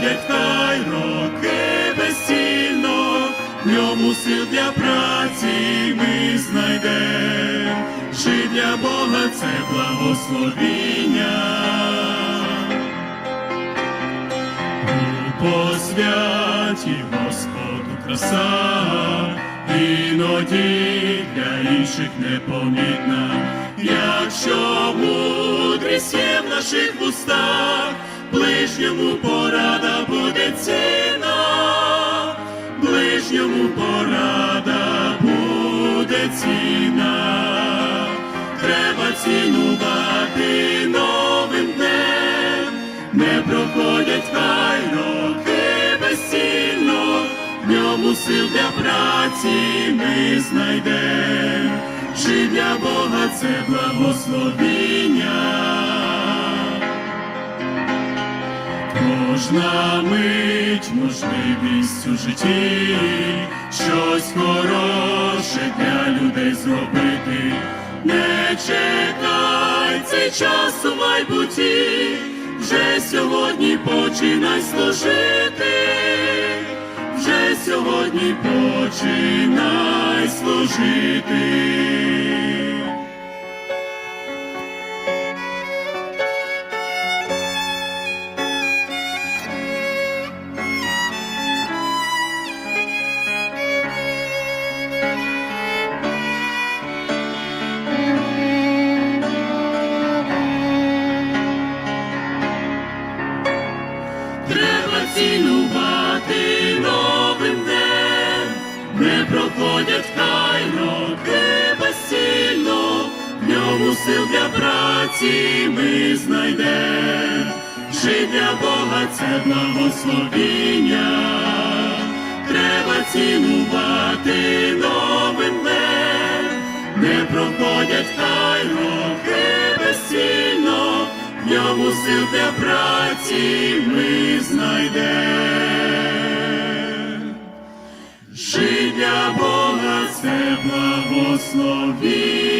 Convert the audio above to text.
проходять хай роки безцільно, в ньому сил для праці ми знайдем, жить для Бога це благословіння. Посвяті Господу краса, іноді для інших непомітна, якщо мудрість є в наших вустах, ближньому порада буде ціна, ближньому порада буде ціна, треба цінувати новим днем, не проходять хай роки безцільно, в ньому сил для праці ми знайдем, жить для Бога це благословіння. Кожна мить можливість у житті, щось хороше для людей зробити. Не чекай цей час у майбутті, вже сьогодні починай служити, вже сьогодні починай служити. Проходять хай роки безцільно, в ньому сил для праці ми знайдем, жить для Бога це благословіння, треба цінувати новим днем, не проходять хай роки безцільно, в ньому сил для праці ми знайдем. благослови.